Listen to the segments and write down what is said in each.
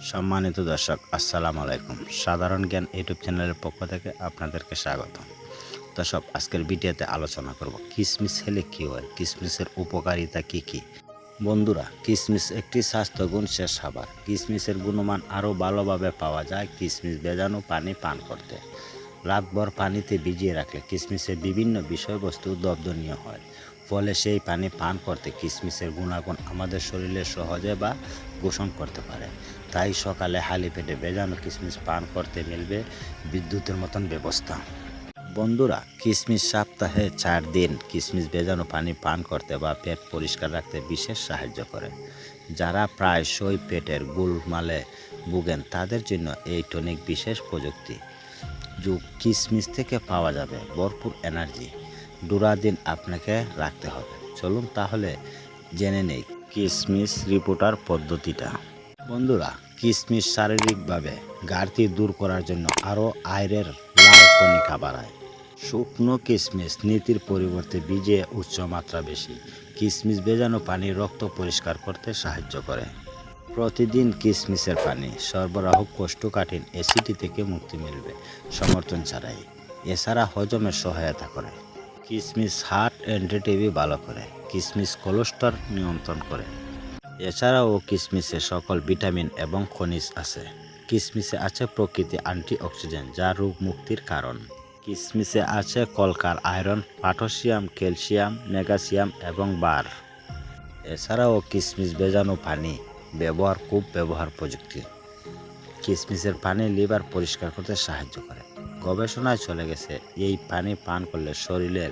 সম্মানিত দর্শক, আসসালামু আলাইকুম। সাধারণ জ্ঞান ইউটিউব চ্যানেলের পক্ষ থেকে আপনাদেরকে স্বাগত। দর্শক, আজকের ভিডিওতে আলোচনা করব কিশমিশ খেলে কী হয় কিশমিশের উপকারিতা কী কী? বন্ধুরা কিশমিশ একটি স্বাস্থ্যগুণ শেষ খাবার কিশমিশের গুণমান আরও ভালোভাবে পাওয়া যায় কিশমিশ ভেজানো পানি পান করতে। রাতভর পানিতে ভিজিয়ে রাখলে কিশমিশের বিভিন্ন বিষয়বস্তু দব্দনীয় হয়। ফলে সেই পানি পান করতে কিশমিশের গুণাগুণ আমাদের শরীরে সহজে বা গোষণ করতে পারে। তাই সকালে হালি পেটে ভেজানো কিশমিশ পান করতে মিলবে বিদ্যুতের মতন ব্যবস্থা। বন্ধুরা কিশমিশ সপ্তাহে চার দিন কিশমিশ ভেজানো পানি পান করতে বা পেট পরিষ্কার রাখতে বিশেষ সাহায্য করে। যারা প্রায়শই পেটের গুলমালে ভুগেন, তাদের জন্য এই টনিক বিশেষ প্রযুক্তি। যুগ কিশমিশ থেকে পাওয়া যাবে ভরপুর এনার্জি। ডুরা দিন আপনাকে রাখতে হবে। চলুন তাহলে জেনে নেই কিশমিশ রিপোর্টার পদ্ধতিটা। বন্ধুরা কিশমিশ শারীরিকভাবে ঘাটতি দূর করার জন্য আরও আয়রের লাল কণিকা বাড়ায়। শুকনো কিশমিশ নীতির পরিবর্তে বীজে উচ্চ মাত্রা বেশি। কিশমিশ ভেজানো পানি রক্ত পরিষ্কার করতে সাহায্য করে। প্রতিদিন কিশমিশের পানি সরবরাহ কোষ্ঠকাঠিন অ্যাসিডি থেকে মুক্তি মিলবে, সমর্থন ছাড়াই। এছাড়া হজমের সহায়তা করে। কিশমিশ হার্ট অ্যান্টিটিভি ভালো করে। কিশমিশ কোলেস্টর নিয়ন্ত্রণ করে। এছাড়াও কিশমিশে সকল ভিটামিন এবং খনিজ আছে। কিশমিশে আছে প্রকৃতি অ্যান্টিঅক্সিডেন্ট, যা রোগ মুক্তির কারণ। কিশমিশে আছে কলকার আয়রন, পটাশিয়াম, ক্যালসিয়াম ম্যাগাসিয়াম এবং বার। এছাড়াও কিশমিশ ভেজানো পানি ব্যবহার খুব ব্যবহার প্রযুক্তি। কিশমিশের পানি লিভার পরিষ্কার করতে সাহায্য করে। গবেষণায় চলে গেছে, এই পানি পান করলে শরীরের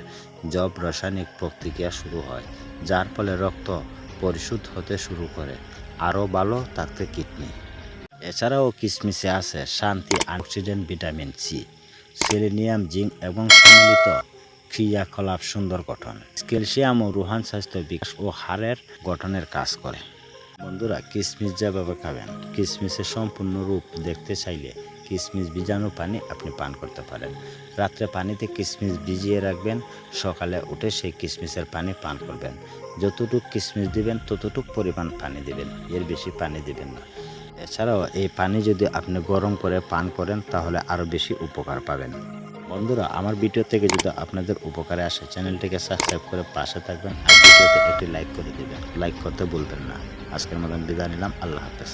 জব রাসায়নিক প্রতিক্রিয়া শুরু হয়, যার ফলে রক্ত পরিশুদ্ধ হতে শুরু করে। আরও ভালো থাকতে কিডনি। এছাড়াও কিশমিশে আছে antioxidant vitamin C selenium zinc এবং সম্মিলিত ক্রিয়াকলাপ সুন্দর গঠন। ক্যালসিয়াম ও রুহান স্বাস্থ্য বিকাশ ও হাড়ের গঠনের কাজ করে। বন্ধুরা কিশমিশ যেভাবে খাবেন কিশমিশের সম্পূর্ণ রূপ দেখতে চাইলে কিশমিশ ভিজানো পানি আপনি পান করতে পারেন। রাত্রে পানিতে কিশমিশ ভিজিয়ে রাখবেন, সকালে উঠে সেই কিশমিশের পানি পান করবেন। যতটুক কিশমিশ দিবেন, ততটুক পরিমাণ পানি দিবেন, এর বেশি পানি দিবেন না। এছাড়াও এই পানি যদি আপনি গরম করে পান করেন, তাহলে আরও বেশি উপকার পাবেন। বন্ধুরা, আমার ভিডিও থেকে যদি আপনাদের উপকারে আসে, চ্যানেলটিকে সাবস্ক্রাইব করে পাশে থাকবেন আর ভিডিওতে একটি লাইক করে দেবেন। লাইক করতে ভুলবেন না। আজকের মতন বিদায় নিলাম। আল্লাহ হাফেজ।